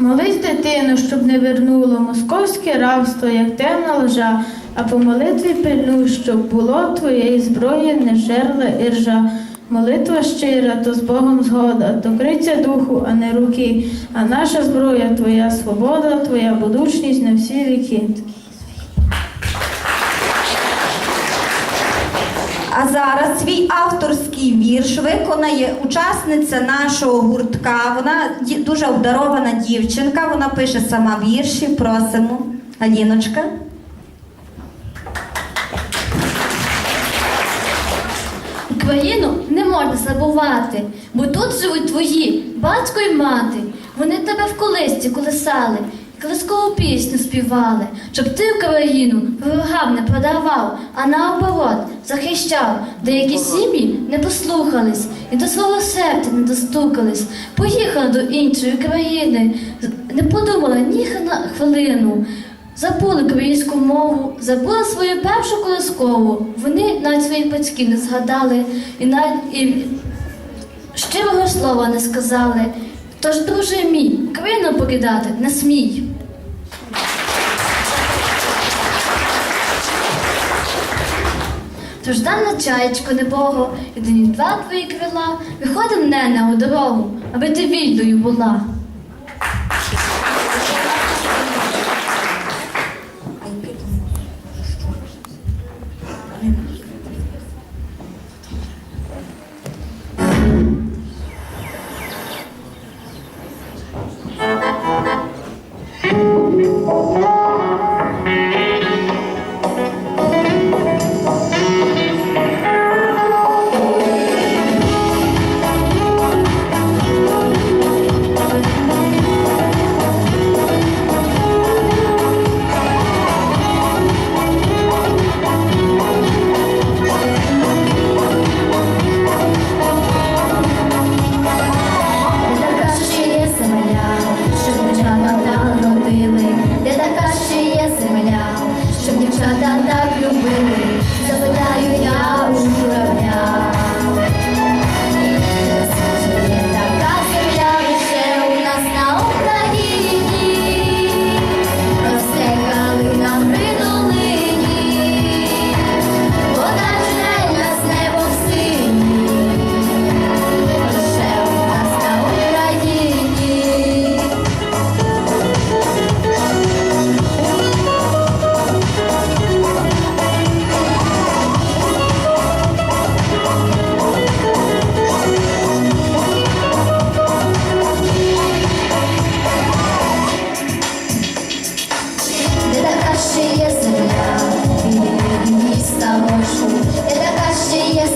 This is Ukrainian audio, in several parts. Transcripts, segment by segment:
Молись, дитину, щоб не вернуло московське рабство, як темна лжа, а по молитві пильнуй, щоб було твоєї зброї не жерла іржа. Молитва щира, то з Богом згода, то криця духу, а не руки. А наша зброя, твоя свобода, твоя будучність на всі віки. А зараз свій авторський вірш виконає учасниця нашого гуртка. Вона дуже обдарована дівчинка. Вона пише сама вірші. Просимо. Аліночка. Україну не можна забувати, бо тут живуть твої батько і мати. Вони тебе в колисці колисали, колискову пісню співали, щоб ти Україну ворогам не продавав, а наоборот захищав. Деякі сім'ї не послухались і до свого серця не достукались. Поїхали до іншої країни, не подумали ні на хвилину. Забули українську мову, забули свою першу колискову. Вони навіть своїх батьків не згадали і навіть і щирого слова не сказали. Тож, друже мій, країну покидати не смій. Тож дам на чаєчко небого, і день два твої крила, виходим нене у дорогу, аби ти вільною була. Ще є земля, від міста ложку, де така ще є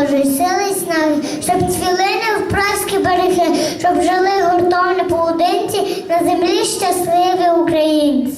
Боже, сились снаги, щоб цвіли невпраски береги, щоб жили гуртом на поодинці на землі щасливі українці.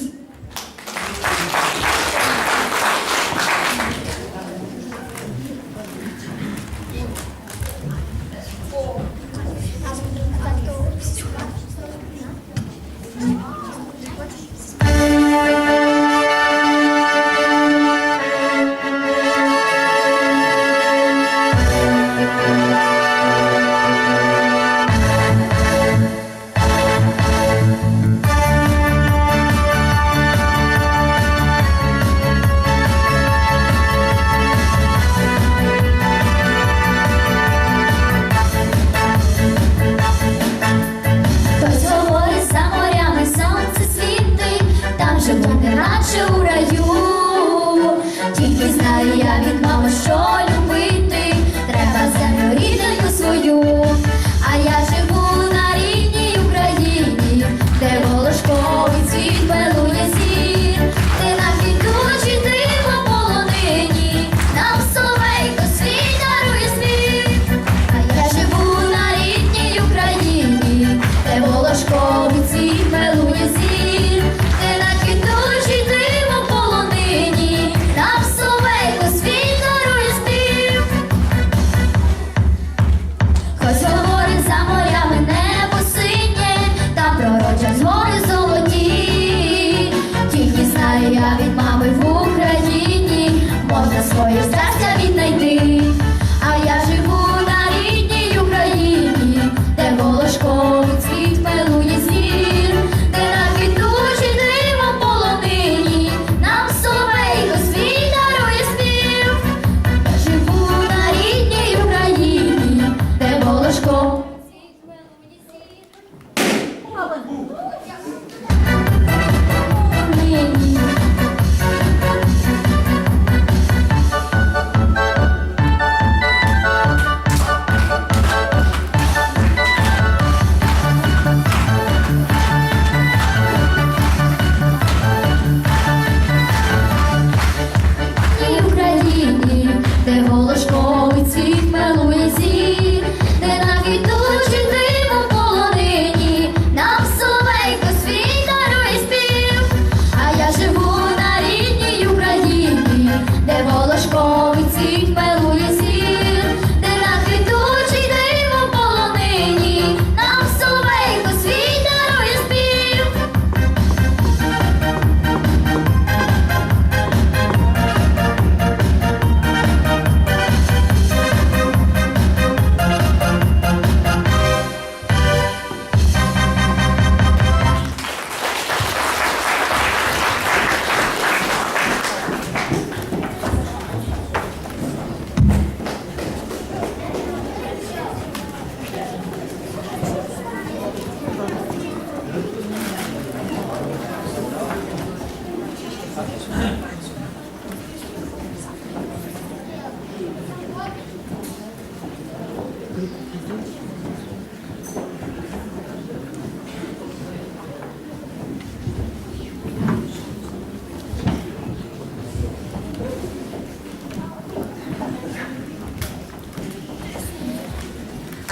можна своє щастя віднайти.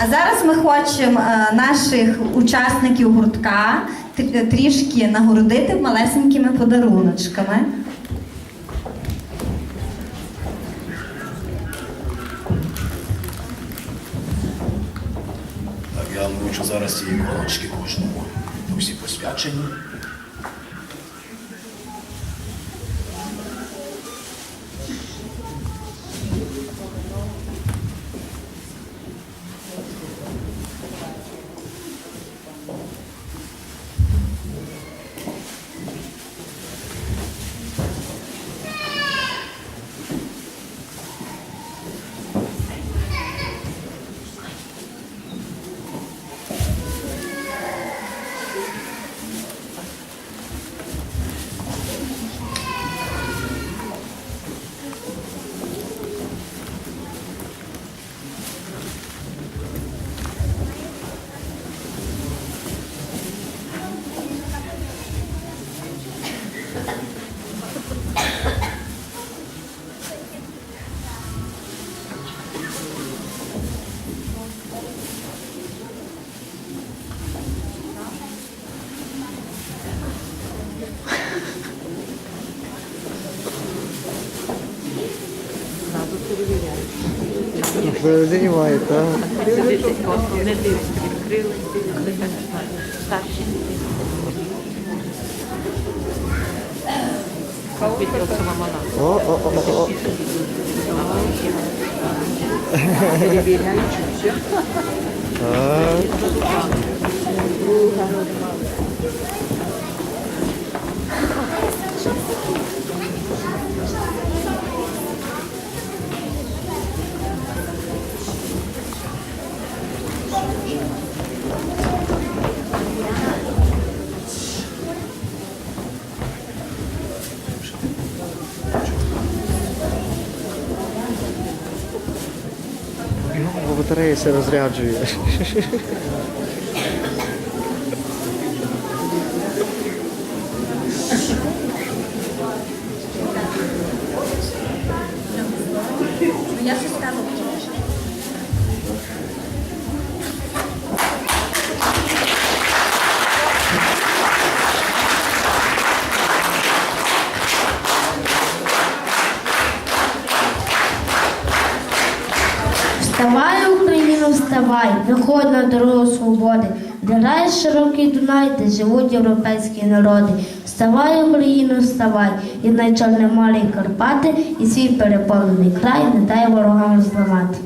А зараз ми хочемо е, наших учасників гуртка трішки нагородити малесенькими подаруночками. Я вручу зараз ці іконочки кожному. всі посвячені. Передіваєте, так? Відкрили, старші. О, о, о, о. Так. Бігом, бо Andrzej się rozradzuje. На дорогу свободи, де рай широкий Дунай, де живуть європейські народи. Вставай, Україно, вставай, і Чорне море і Карпати, і свій переповнений край не дай ворогам зламати.